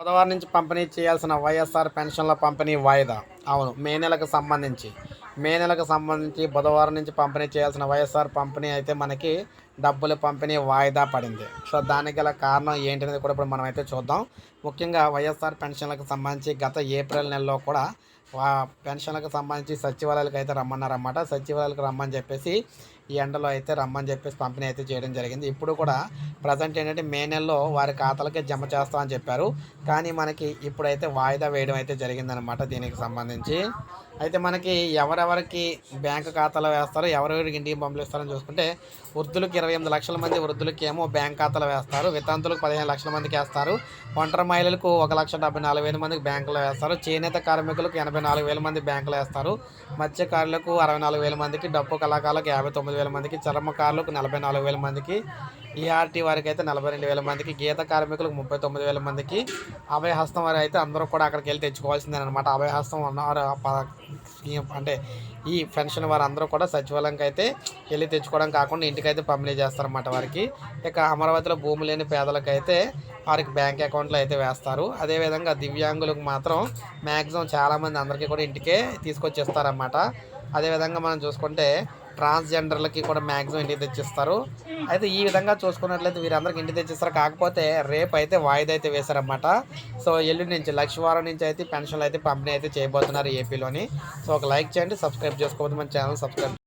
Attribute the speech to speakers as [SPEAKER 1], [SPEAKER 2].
[SPEAKER 1] బుధవారం నుంచి పంపిణీ చేయాల్సిన వైఎస్ఆర్ పెన్షన్ల పంపిణీ వాయిదా. అవును మే నెలకు సంబంధించి. మే నెలకు సంబంధించి బుధవారం నుంచి పంపిణీ చేయాల్సిన వైఎస్ఆర్ పంపిణీ అయితే మనకి డబ్బులు పంపిణీ వాయిదా పడింది. సో దానికి గల కారణం ఏంటనేది కూడా ఇప్పుడు మనం అయితే చూద్దాం. ముఖ్యంగా వైఎస్ఆర్ పెన్షన్లకు సంబంధించి గత ఏప్రిల్ నెలలో కూడా వా పెన్షన్లకు సంబంధించి సచివాలయాలకు అయితే రమ్మన్నారన్నమాట. సచివాలయాలకు రమ్మని చెప్పేసి ఈ ఎండలో అయితే రమ్మని చెప్పేసి పంపిణీ అయితే చేయడం జరిగింది. ఇప్పుడు కూడా ప్రజెంట్ ఏంటంటే మే నెలలో వారి ఖాతాలకే జమ చేస్తామని చెప్పారు. కానీ మనకి ఇప్పుడైతే వాయిదా వేయడం అయితే జరిగిందనమాట దీనికి సంబంధించి. అయితే మనకి ఎవరెవరికి బ్యాంకు ఖాతాలో వేస్తారో ఎవరెవరికి ఇంటికి పంపిస్తారని చూసుకుంటే వృద్ధులకు ఇరవై ఎనిమిది లక్షల మంది వృద్ధులకి ఏమో బ్యాంక్ ఖాతాలో వేస్తారు. వితంతులకు పదిహేను లక్షల మందికి వేస్తారు. ఒంటరి మహిళలకు ఒక లక్ష డెబ్బై నాలుగు వేల మందికి బ్యాంకులో వేస్తారు. చేనేత కార్మికులకు ఎనభై నాలుగు వేల మంది బ్యాంకులో వేస్తారు. మత్స్యకారులకు అరవై నాలుగు వేల మందికి డప్పు కళాకారులకు యాభై తొమ్మిది వేల మందికి చర్మకారులకు నలభై నాలుగు వేల మందికి ఈఆర్టీ వారికి అయితే నలభై రెండు వేల మందికి గీత కార్మికులకు ముప్పై తొమ్మిది వేల మందికి అభయహస్తం వారు అయితే అందరూ కూడా అక్కడికి వెళ్ళి తెచ్చుకోవాల్సిందే అనమాట అభయహస్తం ఉన్నారు అంటే ఈ పెన్షన్ వారు అందరూ కూడా సచివాలయంకి అయితే వెళ్ళి తెచ్చుకోవడం కాకుండా ఇంటికైతే పంపిణీ చేస్తారన్నమాట వారికి. ఇక అమరావతిలో భూమి లేని పేదలకైతే వారికి బ్యాంక్ అకౌంట్లో అయితే వేస్తారు. అదేవిధంగా దివ్యాంగులకు మాత్రం మ్యాక్సిమం చాలామంది అందరికీ కూడా ఇంటికే తీసుకొచ్చేస్తారన్నమాట. అదేవిధంగా మనం చూసుకుంటే ట్రాన్స్జెండర్లకి కూడా మ్యాక్సిమం ఇంటికి తెచ్చిస్తారు. అయితే ఈ విధంగా చూసుకున్నట్లయితే వీరందరికి ఇంటికి తెచ్చిస్తారు. కాకపోతే రేపు అయితే వాయిదా అయితే వేశారనమాట సో ఎల్లుండి నుంచి లక్షవారం నుంచి అయితే పెన్షన్లు అయితే పంపిణీ అయితే చేయబోతున్నారు ఏపీలోని. సో ఒక లైక్ చేయండి సబ్స్క్రైబ్ చేసుకోవద్దు మన ఛానల్ సబ్స్క్రైబ్